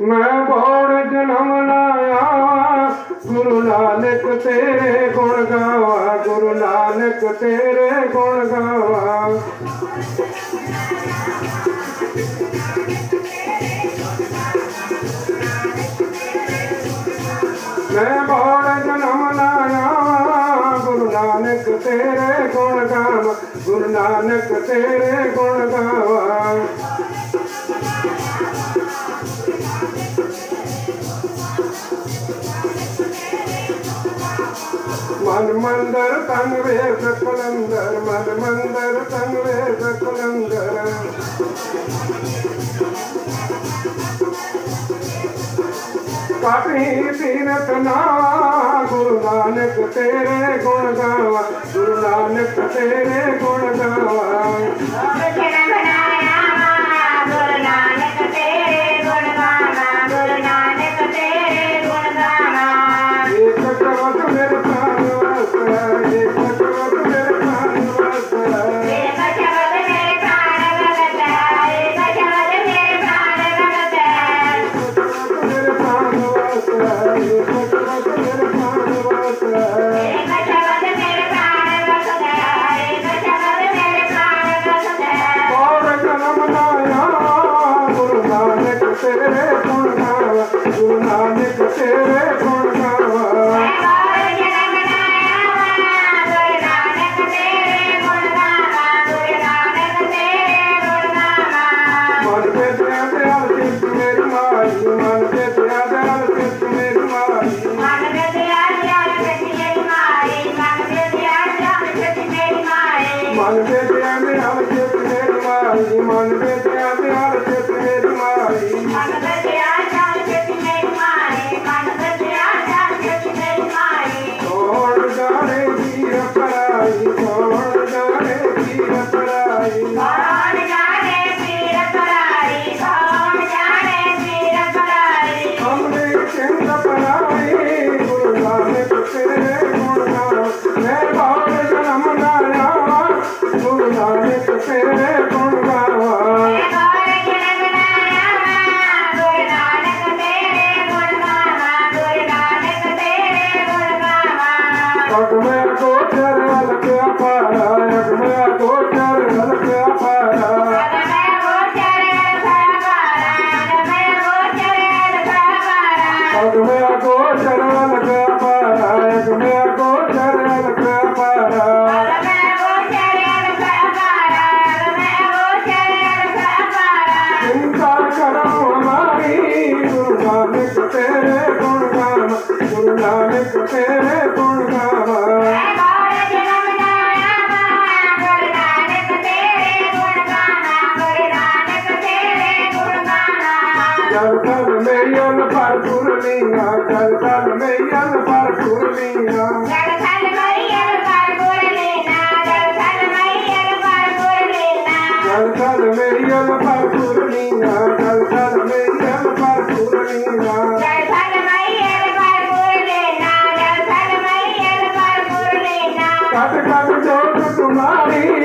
मैं बोड़ जन्म लाया, गुरु नानक तेरे गुण गावा, गुरु नानक तेरे गुण गावा। मैं बोड़ जन्म लाया, गुरु नानक तेरे गुण गावा, गुरु नानक तेरे गुण गावा। మనమందరు తనువే బ్రతులందరు మనమందరు తనువే బ్రతులందరు कभी तीरथ ना गुरु नानक तेरे गुण गावा गुरु नानक तेरे गुण गावा mano, vem até ఉన్నాను పేరే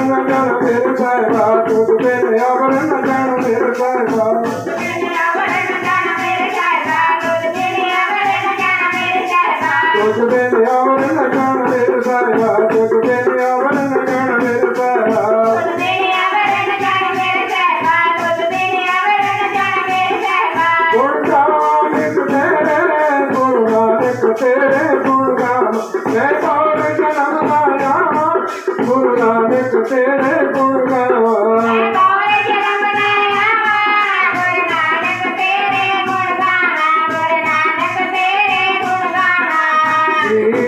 न जान मेरे साहिबा दूध बेने आवर न जान मेरे साहिबा दूध बेने आवर न जान मेरे साहिबा दूध बेने आवर न जान मेरे साहिबा गुणगान तेरे गुणगान तेरे गुणगान मैं सारे तेरे गुणगावा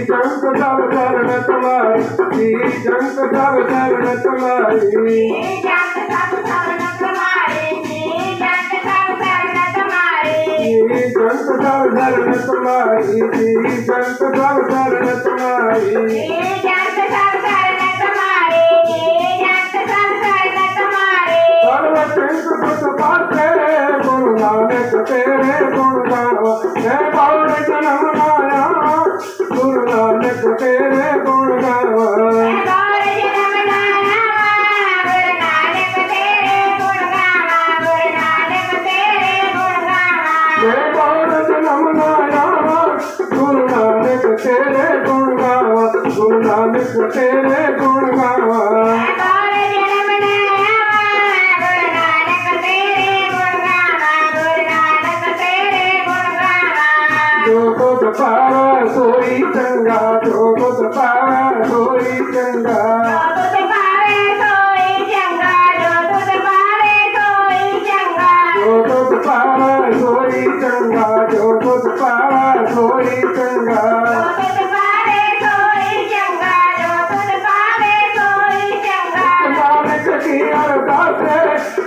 जंक सब धरण तुम्हारी जंक सब धरण तुम्हारी जंक सब धरण तुम्हारी जंक सब धरण तुम्हारी पावा सोई चंगा जो खुद पावा सोई चंगा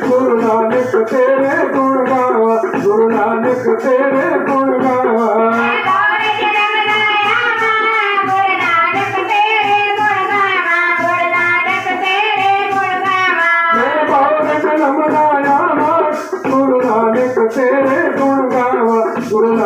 गुरु नानक तेरे गुण गावा गुरु नानक तेरे गुण गावा।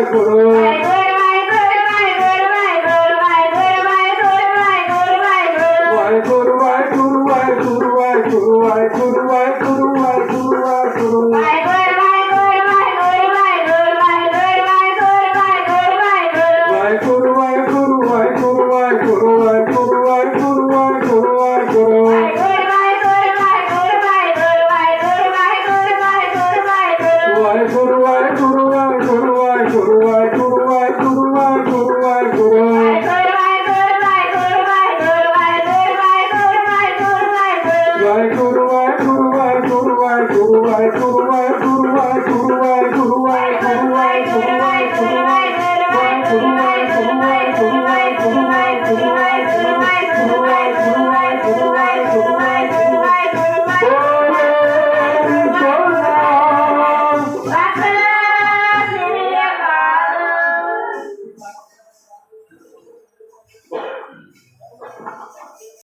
Ecuador. Ecuador.